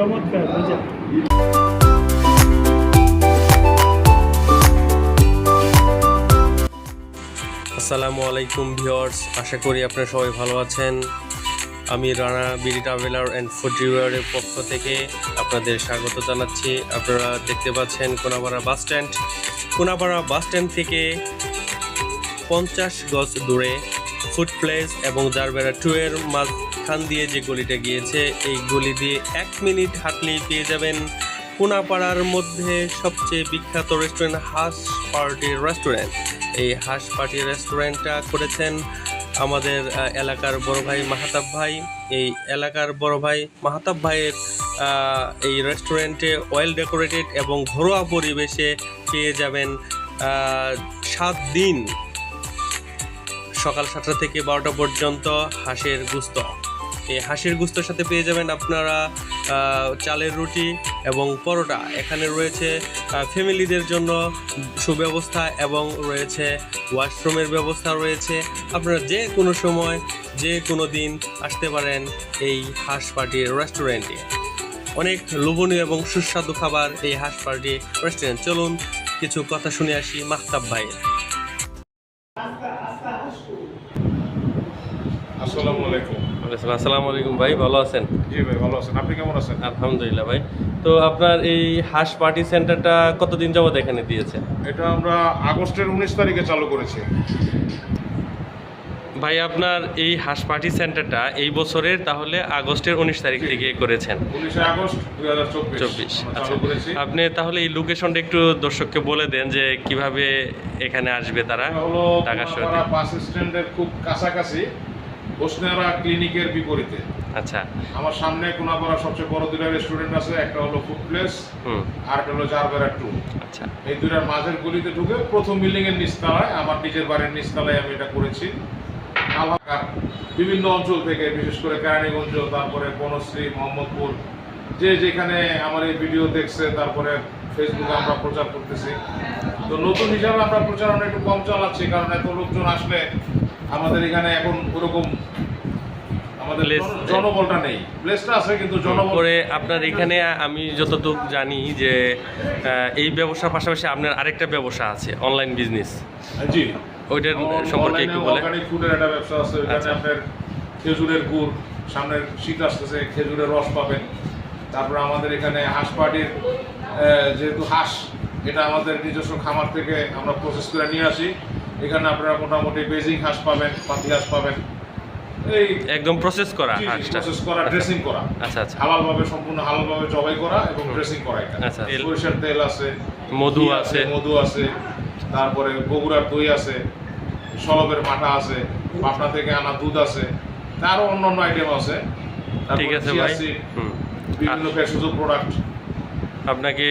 চমৎকার মজা আসসালামু আলাইকুম ভিউয়ার্স, আশা করি আপনারা সবাই ভালো আছেন। আমি Rana, BD traveller and food রিভিউয়ারের পক্ষ থেকে আপনাদের স্বাগত জানাচ্ছি। আপনারা দেখতে পাচ্ছেন Konapara bus stand Konapara bus stand থেকে পঞ্চাশ গজ দূরে ফুড প্লেস এবং জারবেরা টু এর মাঝখান দিয়ে যে গলিটা গিয়েছে, এই গলি দিয়ে এক মিনিট হাঁটলেই পেয়ে যাবেন কোনাপাড়ার মধ্যে সবচেয়ে বিখ্যাত রেস্টুরেন্ট হাঁস পার্টি রেস্টুরেন্ট এই হাঁস পার্টি রেস্টুরেন্টটা করেছেন আমাদের এলাকার বড় ভাই মাহাতাব ভাই। এই এলাকার বড় ভাই মাহাতাব ভাইয়ের এই রেস্টুরেন্টে ওয়েল ডেকোরেটেড এবং ঘরোয়া পরিবেশে পেয়ে যাবেন সাত দিন। সকাল সাতটা থেকে বারোটা পর্যন্ত হাঁসের গুস্ত। এই হাঁসের গুস্তর সাথে পেয়ে যাবেন আপনারা চালের রুটি এবং পরোটা। এখানে রয়েছে ফ্যামিলিদের জন্য সুব্যবস্থা এবং রয়েছে ওয়াশরুমের ব্যবস্থা রয়েছে। আপনারা যে কোনো সময়, যে কোনো দিন আসতে পারেন এই হাঁস পার্টির রেস্টুরেন্টে। অনেক লোভনীয় এবং সুস্বাদু খাবার এই হাঁস পার্টি রেস্টুরেন্ট। চলুন, কিছু কথা শুনে আসি মাহতাব ভাইয়ের। আসসালামু আলাইকুম। আসসালামু আলাইকুম ভাই ভালো আছেন? জি ভাই ভালো আছেন। আপনি কেমন আছেন? আলহামদুলিল্লাহ ভাই। তো আপনার এই হাঁস পার্টি সেন্টারটা কতদিন যাবত এখানে দিয়েছে? এটা আমরা আগস্টের উনিশ তারিখে চালু করেছি। ভাই আপনার এই হাঁস পার্টি সেন্টারটা এই বছরের তাহলে আগস্টের উনিশ তারিখ থেকে করেছেন। আগস্ট চব্বিশ আচ্ছা। আপনি তাহলে এই লোকেশনটা একটু দর্শককে বলে দেন যে কীভাবে এখানে আসবে তারা ঢাকা শহরে বাস স্ট্যান্ডের খুব কাছাকাছি। হোসনেরা ক্লিনিকের বিপরীতে। আচ্ছা। আমার সামনে কোনাপাড়া সবচেয়ে বড় দুটা রেস্টুরেন্ট আছে একটা হলো ফুড প্লেস আর একটা হলো জারবেরা টু আচ্ছা। এই দুটার মাঝের গলিতে ঢুকে প্রথম বিল্ডিং এর নিচতলায় আমার নিজের বাড়ির নিচতলায় আমি এটা করেছি। এলাকার বিভিন্ন অঞ্চল থেকে বিশেষ করে কেরানীগঞ্জ তারপরে বনশ্রী মোহাম্মদপুর যে যেখানে আমার এই ভিডিও দেখছে তারপরে ফেসবুকে আমরা প্রচার করতেছি। তো নতুন হিসাবে আমরা প্রচারণা একটু কম চালাচ্ছি কারণ এত লোকজন আসলে আমাদের এখানে এখন ওরকম আমাদের। জনবলটা নেই। প্লেসটা আছে কিন্তু জনবল আপনার এখানে আমি যতটুকু জানি যে এই ব্যবসার পাশাপাশি আপনার আরেকটা ব্যবসা আছে অনলাইন বিজনেস জি। ওইটার সম্পর্কে একটু বলে অর্গানিক ফুডের একটা ব্যবসা আছে ওখানে আচ্ছা। আপনার খেজুরের গুড় সামনের শীত আসতেছে খেজুরের রস পাবেন। তারপর আমাদের এখানে হাঁস পাটির যেহেতু হাঁস এটা আমাদের নিজস্ব খামার থেকে আমরা প্রসেস করে নিয়ে আসি। এখানে আপনারা মোটামুটি বেজিং হাঁস পাবেন পাতি হাঁস পাবেন। এই একদম প্রসেস করা প্রসেস করা ড্রেসিং করা। আচ্ছা আচ্ছা। হালাল ভাবে সম্পূর্ণ হালাল ভাবে জবাই করা এবং ড্রেসিং করা এটা। আচ্ছা। তেল- সরিষার তেল আছে মধু আছে মধু আছে তারপরে বগুড়ার দই আছে সলবের মাঠা আছে পাটনা থেকে আনা দুধ আছে আরও অন্যান্য আইটেম আছে। ঠিক আছে ভাই। বিভিন্ন ভেষজ প্রোডাক্ট আপনাকে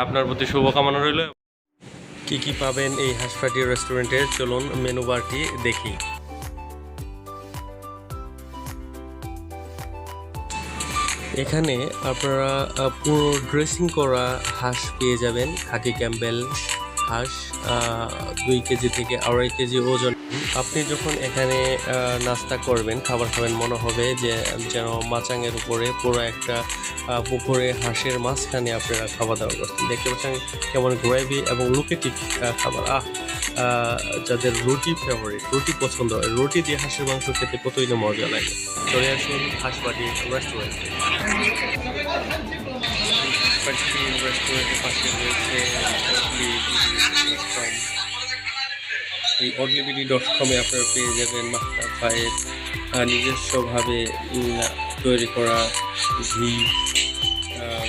আপনার প্রতি শুভকামনা রইল। কি কি পাবেন এই হাসপাটি রেস্টুরেন্টে চলুন মেনু বারটি দেখি। এখানে আপনারা পুরো ড্রেসিং করা হাঁস পেয়ে যাবেন। খাকি ক্যাম্বেল হাঁস দুই কেজি থেকে আড়াই কেজি ওজন। আপনি যখন এখানে নাস্তা করবেন খাবার খাবেন মনে হবে যে যেন মাচাঙের উপরে পুরো একটা পুকুরে হাঁসের মাঝখানে আপনারা খাওয়া দাওয়া করছেন। দেখতে পাচ্ছেন কেমন গ্রেভি এবং লুকেটিভ খাবার। আহ, যাদের রুটি ফেভারিট রুটি পছন্দ হয়, রুটি দিয়ে হাঁসের মাংস খেতে কতই না মজা লাগে। চলে আসুন হাঁসবাটি রেস্টুরেন্টে পাশে রয়েছে এই অডলিবিডি ডট কমে আপনারা পেয়ে যাবেন মাহতাব ভাইয়ের নিজস্বভাবে তৈরি করা ঘি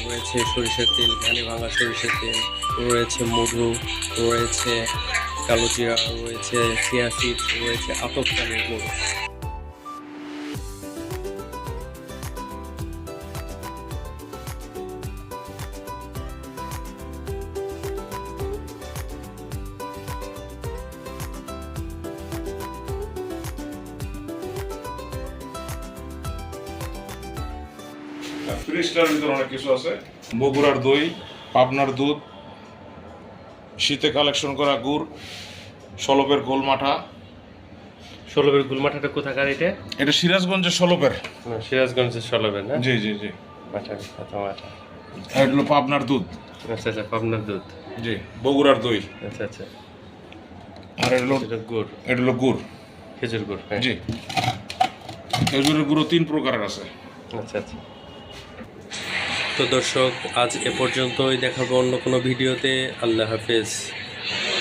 রয়েছে সরিষার তেল ঘানি ভাঙা সরিষার তেল, রয়েছে মধু, রয়েছে কালো জিরা রয়েছে সিয়াসিড রয়েছে, আতপ গুঁড়ো। ফ্রিজটার ভিতরে অনেক কিছু আছে। বগুড়ার দই, পাবনার দুধ শীতে কালেকশন করা গুড় সলপের গোলমাঠা। ষোলবের গুলমাঠাটা কোথাকার এটা? এটা সিরাজগঞ্জের সলপের। না, সিরাজগঞ্জের ষোলবের না? জি জি জি। আচ্ছা প্রথম আটা আর হলো পাবনার দুধ। আচ্ছা আচ্ছা পাবনার দুধ। জি বগুড়ার দই। আচ্ছা আচ্ছা। আর এটা হলো এটা গুড়। এটা হলো গুড়। খেজুর গুড় হ্যাঁ। জি। খেজুরের গুঁড়ো তিন প্রকারের আছে। আচ্ছা আচ্ছা। তো দর্শক আজ এ পর্যন্তই। দেখাবো অন্য কোনো ভিডিওতে। আল্লাহ হাফেজ।